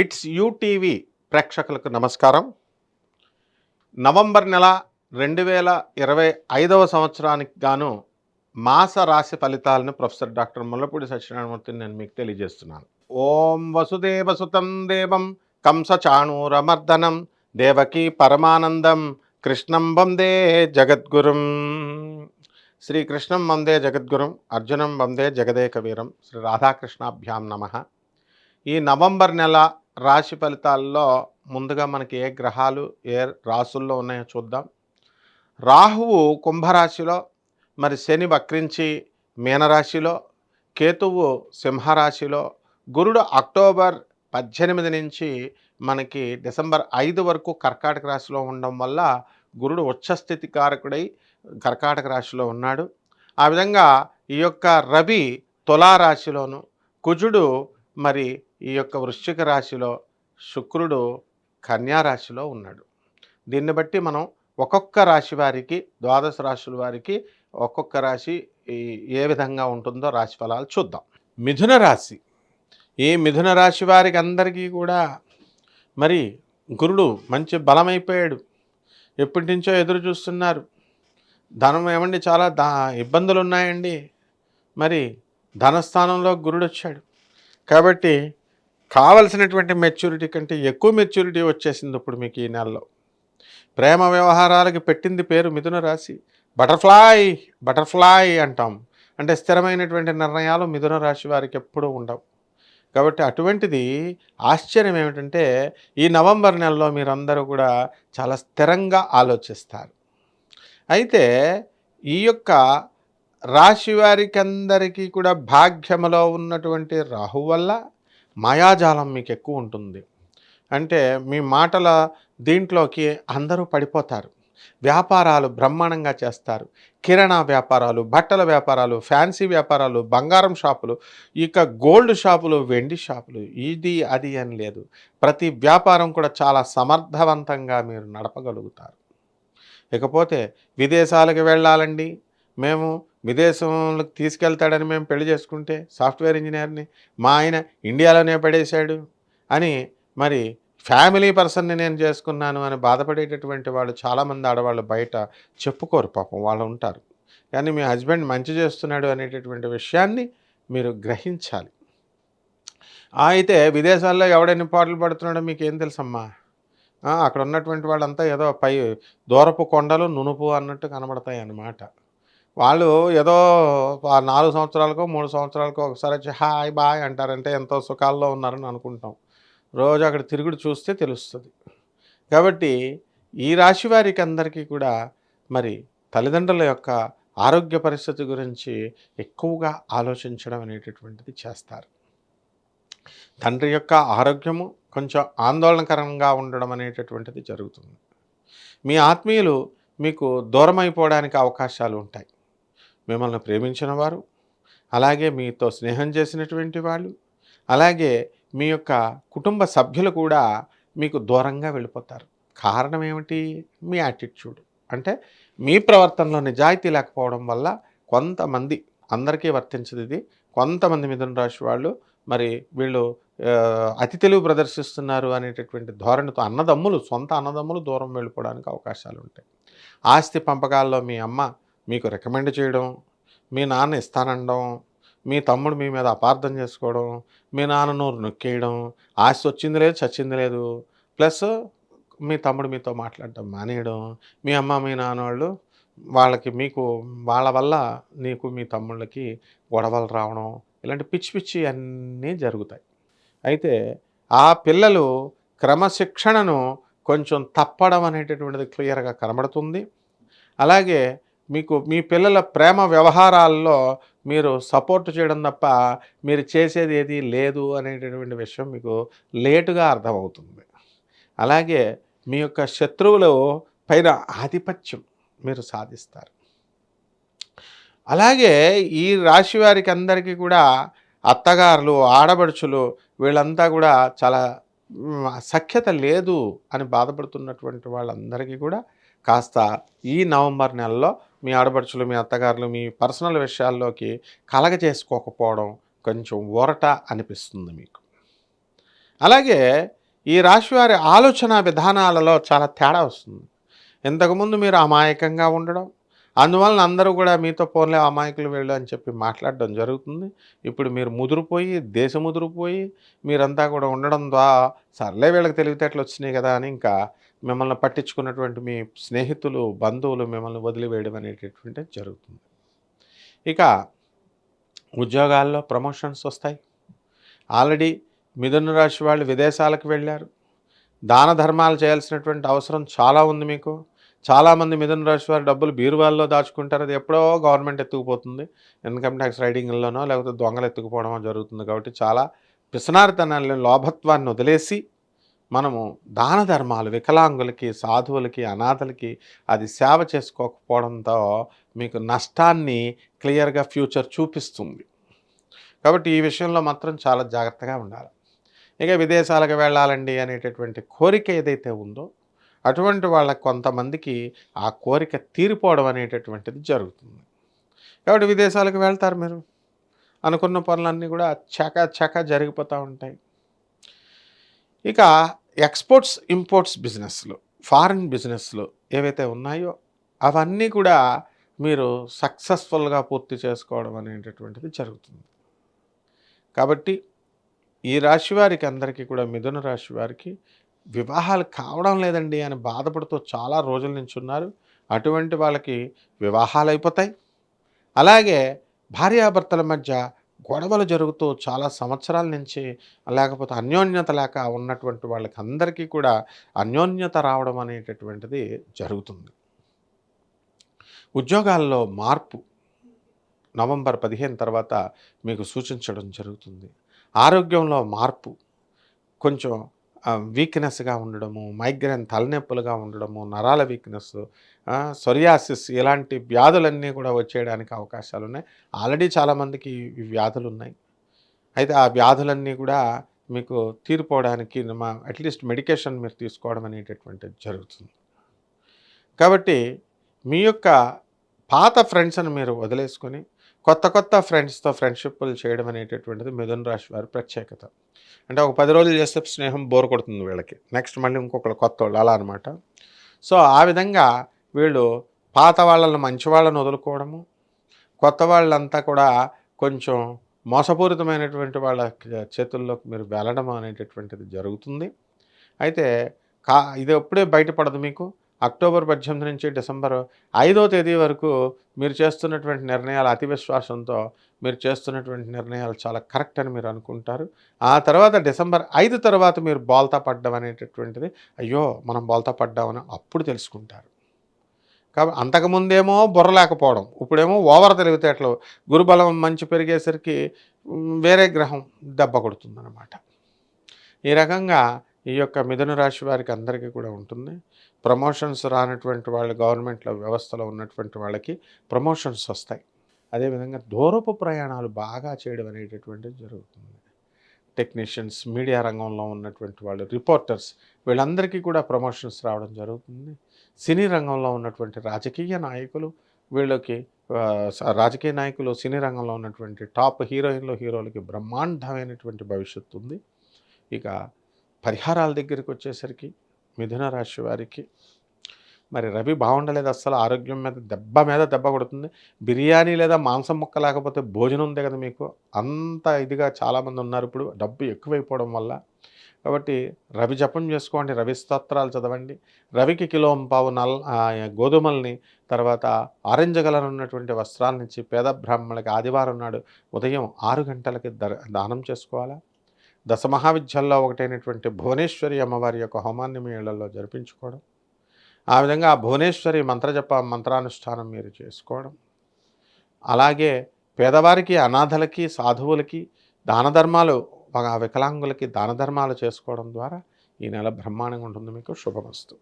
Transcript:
It's UTV ప్రేక్షకులకు నమస్కారం. November నెల రెండు వేల ఇరవై ఐదవ సంవత్సరానికి గాను మాస రాశి ఫలితాలను ప్రొఫెసర్ డాక్టర్ ముల్లపూడి సత్యనారాయణమూర్తిని నేను మీకు తెలియజేస్తున్నాను. ఓం వసుదేవ సుతం దేవం కంస చాణూరమర్దనం దేవకీ పరమానందం కృష్ణం వందే జగద్గురుం. శ్రీకృష్ణం వందే జగద్గురుం అర్జునం వందే జగదేక వీరం శ్రీ రాధాకృష్ణాభ్యాం నమ. ఈ నవంబర్ నెల రాశి ఫలితాల్లో ముందుగా మనకి ఏ గ్రహాలు ఏ రాసుల్లో ఉన్నాయో చూద్దాం. రాహువు కుంభరాశిలో మరి శని వక్రించి మీనరాశిలో కేతువు సింహరాశిలో గురుడు అక్టోబర్ పద్దెనిమిది నుంచి మనకి డిసెంబర్ ఐదు వరకు కర్కాటక రాశిలో ఉండడం వల్ల గురుడు ఉచ్చస్థితి కారకుడై కర్కాటక రాశిలో ఉన్నాడు. ఆ విధంగా ఈ యొక్క రవి తులారాశిలోను కుజుడు మరి ఈ యొక్క వృశ్చిక రాశిలో శుక్రుడు కన్యా రాశిలో ఉన్నాడు. దీన్ని బట్టి మనం ఒక్కొక్క రాశి వారికి ద్వాదశ రాశుల వారికి ఒక్కొక్క రాశి ఏ విధంగా ఉంటుందో రాశి ఫలాలు చూద్దాం. మిథున రాశి. ఈ మిథున రాశి వారికి అందరికీ కూడా మరి గురుడు మంచి బలమైపోయాడు. ఎప్పటి నుంచో ఎదురు చూస్తున్నారు. ధనం ఏమండి చాలా దా ఇబ్బందులు ఉన్నాయండి. మరి ధనస్థానంలో గురుడు వచ్చాడు కాబట్టి కావలసినటువంటి మెచ్యూరిటీ కంటే ఎక్కువ మెచ్యూరిటీ వచ్చేసింది ఇప్పుడు మీకు ఈ నెలలో. ప్రేమ వ్యవహారాలకి పెట్టింది పేరు మిథున రాశి. బటర్ఫ్లై బటర్ఫ్లై అంటాం. అంటే స్థిరమైనటువంటి నిర్ణయాలు మిథున రాశి వారికి ఎప్పుడూ ఉండవు. కాబట్టి అటువంటిది ఆశ్చర్యం ఏమిటంటే ఈ నవంబర్ నెలలో మీరందరూ కూడా చాలా స్థిరంగా ఆలోచిస్తారు. అయితే ఈ యొక్క రాశి వారికి అందరికీ కూడా భాగ్యములో ఉన్నటువంటి రాహు వల్ల మాయాజాలం మీకు ఎక్కువ ఉంటుంది. అంటే మీ మాటల దీంట్లోకి అందరూ పడిపోతారు. వ్యాపారాలు బ్రహ్మాండంగా చేస్తారు. కిరాణా వ్యాపారాలు బట్టల వ్యాపారాలు ఫ్యాన్సీ వ్యాపారాలు బంగారం షాపులు ఇక గోల్డ్ షాపులు వెండి షాపులు ఇది అది అని లేదు. ప్రతి వ్యాపారం కూడా చాలా సమర్థవంతంగా మీరు నడపగలుగుతారు. ఇకపోతే విదేశాలకు వెళ్ళాలండి. మేము విదేశంలోకి తీసుకెళ్తాడని మేము పెళ్ళి చేసుకుంటే సాఫ్ట్వేర్ ఇంజనీర్ని మా ఆయన ఇండియాలోనే పడేశాడు అని మరి ఫ్యామిలీ పర్సన్ని నేను చేసుకున్నాను అని బాధపడేటటువంటి వాళ్ళు చాలామంది ఆడవాళ్ళు బయట చెప్పుకోరు పాపం వాళ్ళు ఉంటారు. కానీ మీ హస్బెండ్ మంచి చేస్తున్నాడు అనేటటువంటి విషయాన్ని మీరు గ్రహించాలి. అయితే విదేశాల్లో ఎవడెన్ని పాటలు పడుతున్నాడో మీకు ఏం తెలుసమ్మా అక్కడ ఉన్నటువంటి వాళ్ళంతా ఏదో పై దూరపు కొండలు నునుపు అన్నట్టు కనబడతాయి అన్నమాట వాళ్ళు ఏదో ఆ నాలుగు సంవత్సరాలకో మూడు సంవత్సరాలకో ఒకసారి వచ్చి హాయ్ బాయ్ అంటారంటే ఎంతో సుఖాల్లో ఉన్నారని అనుకుంటాం. రోజు అక్కడ తిరుగుడు చూస్తే తెలుస్తుంది. కాబట్టి ఈ రాశి వారికి అందరికీ కూడా మరి తల్లిదండ్రుల యొక్క ఆరోగ్య పరిస్థితి గురించి ఎక్కువగా ఆలోచించడం అనేటటువంటిది చేస్తారు. తండ్రి యొక్క ఆరోగ్యము కొంచెం ఆందోళనకరంగా ఉండడం అనేటటువంటిది జరుగుతుంది. మీ ఆత్మీయులు మీకు దూరం అయిపోవడానికి అవకాశాలు ఉంటాయి. మిమ్మల్ని ప్రేమించిన వారు అలాగే మీతో స్నేహం చేసినటువంటి వాళ్ళు అలాగే మీ యొక్క కుటుంబ సభ్యులు కూడా మీకు దూరంగా వెళ్ళిపోతారు. కారణం ఏమిటి? మీ యాటిట్యూడ్ అంటే మీ ప్రవర్తనలో నిజాయితీ లేకపోవడం వల్ల కొంతమంది అందరికీ వర్తించదు ఇది కొంతమంది మిథున రాశి వాళ్ళు మరి వీళ్ళు అతి తెలివి ప్రదర్శిస్తున్నారు అనేటటువంటి ధోరణితో అన్నదమ్ములు సొంత అన్నదమ్ములు దూరం వెళ్ళిపోవడానికి అవకాశాలు ఉంటాయి ఆస్తి పంపకాల్లో మీ అమ్మ మీకు రికమెండ్ చేయడం మీ నాన్న ఇస్తానడం మీ తమ్ముడు మీ మీద అపార్థం చేసుకోవడం మీ నాన్న నోరు నొక్కేయడం ఆశ వచ్చింది లేదు చచ్చింది లేదు. ప్లస్ మీ తమ్ముడు మీతో మాట్లాడటం మానేయడం మీ అమ్మ మీ నాన్న వాళ్ళు వాళ్ళకి మీకు వాళ్ళ వల్ల నీకు మీ తమ్ముళ్ళకి గొడవలు రావడం ఇలాంటి పిచ్చి పిచ్చి అన్నీ జరుగుతాయి. అయితే ఆ పిల్లలు క్రమశిక్షణను కొంచెం తప్పడం అనేటటువంటిది క్లియర్గా కనబడుతుంది. అలాగే మీకు మీ పిల్లల ప్రేమ వ్యవహారాల్లో మీరు సపోర్ట్ చేయడం తప్ప మీరు చేసేది ఏది లేదు అనేటటువంటి విషయం మీకు లేటుగా అర్థమవుతుంది. అలాగే మీ యొక్క శత్రువులు పైన ఆధిపత్యం మీరు సాధిస్తారు. అలాగే ఈ రాశి వారికి అందరికీ కూడా అత్తగారులు ఆడబడుచులు వీళ్ళంతా కూడా చాలా సఖ్యత లేదు అని బాధపడుతున్నటువంటి వాళ్ళందరికీ కూడా కాస్త ఈ నవంబర్ నెలలో మీ ఆడపడుచులు మీ అత్తగారులు మీ పర్సనల్ విషయాల్లోకి కలగ చేసుకోకపోవడం కొంచెం ఊరట అనిపిస్తుంది మీకు. అలాగే ఈ రాశివారి ఆలోచన విధానాలలో చాలా తేడా వస్తుంది. ఇంతకుముందు మీరు అమాయకంగా ఉండడం అందువలన అందరూ కూడా మీతో పోన్లే అమాయకులు వెళ్ళు అని చెప్పి మాట్లాడడం జరుగుతుంది. ఇప్పుడు మీరు ముదిరిపోయి దేశం ముదిరిపోయి మీరంతా కూడా ఉండడం ద్వారా సర్లే వీళ్ళకి తెలివితేటలు వచ్చినాయి కదా అని ఇంకా మిమ్మల్ని పట్టించుకున్నటువంటి మీ స్నేహితులు బంధువులు మిమ్మల్ని వదిలివేయడం అనేటటువంటి జరుగుతుంది. ఇక ఉద్యోగాల్లో ప్రమోషన్స్ వస్తాయి. ఆల్రెడీ మిథున రాశి వాళ్ళు విదేశాలకు వెళ్ళారు. దాన ధర్మాలు చేయాల్సినటువంటి అవసరం చాలా ఉంది మీకు. చాలామంది మిథున రాశి వారి డబ్బులు బీరువాల్లో దాచుకుంటారు. అది ఎప్పుడో గవర్నమెంట్ ఎత్తుకుపోతుంది. ఇన్కమ్ ట్యాక్స్ రైడింగ్లోనో లేకపోతే దొంగలు ఎత్తుకుపోవడమో జరుగుతుంది. కాబట్టి చాలా పిసనారితనాన్ని లోభత్వాన్ని వదిలేసి మనము దాన ధర్మాలు వికలాంగులకి సాధువులకి అనాథలకి అది సేవ చేసుకోకపోవడంతో మీకు నష్టాన్ని క్లియర్గా ఫ్యూచర్ చూపిస్తుంది. కాబట్టి ఈ విషయంలో మాత్రం చాలా జాగ్రత్తగా ఉండాలి. ఇక విదేశాలకు వెళ్ళాలండి అనేటటువంటి కోరిక ఏదైతే ఉందో అటువంటి వాళ్ళ కొంతమందికి ఆ కోరిక తీరిపోవడం అనేటటువంటిది జరుగుతుంది. కాబట్టి విదేశాలకు వెళ్తారు మీరు. అనుకున్న పనులన్నీ కూడా చక చక జరిగిపోతూ ఉంటాయి. ఇక ఎక్స్పోర్ట్స్ ఇంపోర్ట్స్ బిజినెస్లు ఫారిన్ బిజినెస్లు ఏవైతే ఉన్నాయో అవన్నీ కూడా మీరు సక్సెస్ఫుల్గా పూర్తి చేసుకోవడం అనేటటువంటిది జరుగుతుంది. కాబట్టి ఈ రాశి వారికి అందరికీ కూడా మిథున రాశి వారికి వివాహాలు కావడం లేదండి అని బాధపడుతూ చాలా రోజుల నుంచి ఉన్నారు అటువంటి వాళ్ళకి వివాహాలు అయిపోతాయి. అలాగే భార్యాభర్తల మధ్య గొడవలు జరుగుతూ చాలా సంవత్సరాల నుంచి లేకపోతే అన్యోన్యత లేక ఉన్నటువంటి వాళ్ళకి అందరికీ కూడా అన్యోన్యత రావడం అనేటటువంటిది జరుగుతుంది. ఉద్యోగాల్లో మార్పు నవంబర్ పదిహేను తర్వాత మీకు సూచించడం జరుగుతుంది. ఆరోగ్యంలో మార్పు కొంచెం వీక్నెస్గా ఉండడము మైగ్రేన్ తలనొప్పులుగా ఉండడము నరాల వీక్నెస్ సొరియాసిస్ ఇలాంటి వ్యాధులన్నీ కూడా వచ్చేయడానికి అవకాశాలు ఉన్నాయి ఆల్రెడీ చాలామందికి ఈ వ్యాధులు ఉన్నాయి అయితే ఆ వ్యాధులన్నీ కూడా మీకు తీరిపోవడానికి మా అట్లీస్ట్ మెడికేషన్ మీరు తీసుకోవడం అనేటటువంటిది జరుగుతుంది. కాబట్టి మీ యొక్క పాత ఫ్రెండ్స్ని మీరు వదిలేసుకొని కొత్త కొత్త ఫ్రెండ్స్తో ఫ్రెండ్షిప్లు చేయడం అనేటటువంటిది మిథున రాశి వారి ప్రత్యేకత. అంటే ఒక పది రోజులు చేస్తే స్నేహం బోర్ కొడుతుంది వీళ్ళకి. నెక్స్ట్ మళ్ళీ ఇంకొకరు కొత్త వాళ్ళు అలా అనమాట సో ఆ విధంగా వీళ్ళు పాత వాళ్ళని మంచి వాళ్ళని వదులుకోవడము కొత్త వాళ్ళంతా కూడా కొంచెం మోసపూరితమైనటువంటి వాళ్ళ చేతుల్లోకి మీరు వెళ్ళడం అనేటటువంటిది జరుగుతుంది. అయితే కా ఇది ఎప్పుడే బయటపడదు మీకు? అక్టోబర్ పద్దెనిమిది నుంచి డిసెంబర్ ఐదో తేదీ వరకు మీరు చేస్తున్నటువంటి నిర్ణయాలు అతి విశ్వాసంతో మీరు చేస్తున్నటువంటి నిర్ణయాలు చాలా కరెక్ట్ అని మీరు అనుకుంటారు. ఆ తర్వాత డిసెంబర్ ఐదు తర్వాత మీరు బోల్తా పడ్డం అనేటటువంటిది అయ్యో మనం బోల్తా పడ్డామని అప్పుడు తెలుసుకుంటారు. కాబట్టి అంతకుముందేమో బుర్ర లేకపోవడం ఇప్పుడేమో ఓవర్ తెలివితేటలు గురుబలం మంచి పెరిగేసరికి వేరే గ్రహం దెబ్బ కొడుతుందన్నమాట. ఈ రకంగా ఈ యొక్క మిథున రాశి వారికి అందరికీ కూడా ఉంటుంది. ప్రమోషన్స్ రానటువంటి వాళ్ళు గవర్నమెంట్లో వ్యవస్థలో ఉన్నటువంటి వాళ్ళకి ప్రమోషన్స్ వస్తాయి. అదేవిధంగా దూరపు ప్రయాణాలు బాగా చేయడం అనేటటువంటిది జరుగుతుంది. టెక్నీషియన్స్ మీడియా రంగంలో ఉన్నటువంటి వాళ్ళు రిపోర్టర్స్ వీళ్ళందరికీ కూడా ప్రమోషన్స్ రావడం జరుగుతుంది. సినీ రంగంలో ఉన్నటువంటి రాజకీయ నాయకులు వీళ్ళకి రాజకీయ నాయకులు సినీ రంగంలో ఉన్నటువంటి టాప్ హీరోయిన్లు హీరోలకి బ్రహ్మాండమైనటువంటి భవిష్యత్తు ఉంది. ఇక పరిహారాల దగ్గరికి వచ్చేసరికి మిథున రాశి వారికి మరి రవి బాగుండలేదు అస్సలు ఆరోగ్యం మీద దెబ్బ మీద దెబ్బ కొడుతుంది. బిర్యానీ లేదా మాంసం ముక్క లేకపోతే భోజనం ఉంది కదా మీకు. అంత ఇదిగా చాలామంది ఉన్నారు ఇప్పుడు డబ్బు ఎక్కువైపోవడం వల్ల. కాబట్టి రవి జపం చేసుకోండి రవి స్తోత్రాలు చదవండి. రవికి కిలో పావు నల్ గోధుమల్ని తర్వాత ఆరెంజ్ కలర్ ఉన్నటువంటి వస్త్రాలనిచ్చి పేద బ్రాహ్మణులకి ఆదివారం నాడు ఉదయం ఆరు గంటలకి దానం చేసుకోవాలా? దశ మహావిద్యాల్లో ఒకటైనటువంటి భువనేశ్వరి అమ్మవారి యొక్క హోమాన్ని మీ ఇళ్ళలో జరిపించుకోవడం ఆ విధంగా భువనేశ్వరి మంత్రజప మంత్రానుష్ఠానం మీరు చేసుకోవడం అలాగే పేదవారికి అనాథలకి సాధువులకి దాన ధర్మాలు వికలాంగులకి దాన ధర్మాలు చేసుకోవడం ద్వారా ఈ నెల బ్రహ్మాండంగా ఉంటుంది. మీకు శుభమస్తు.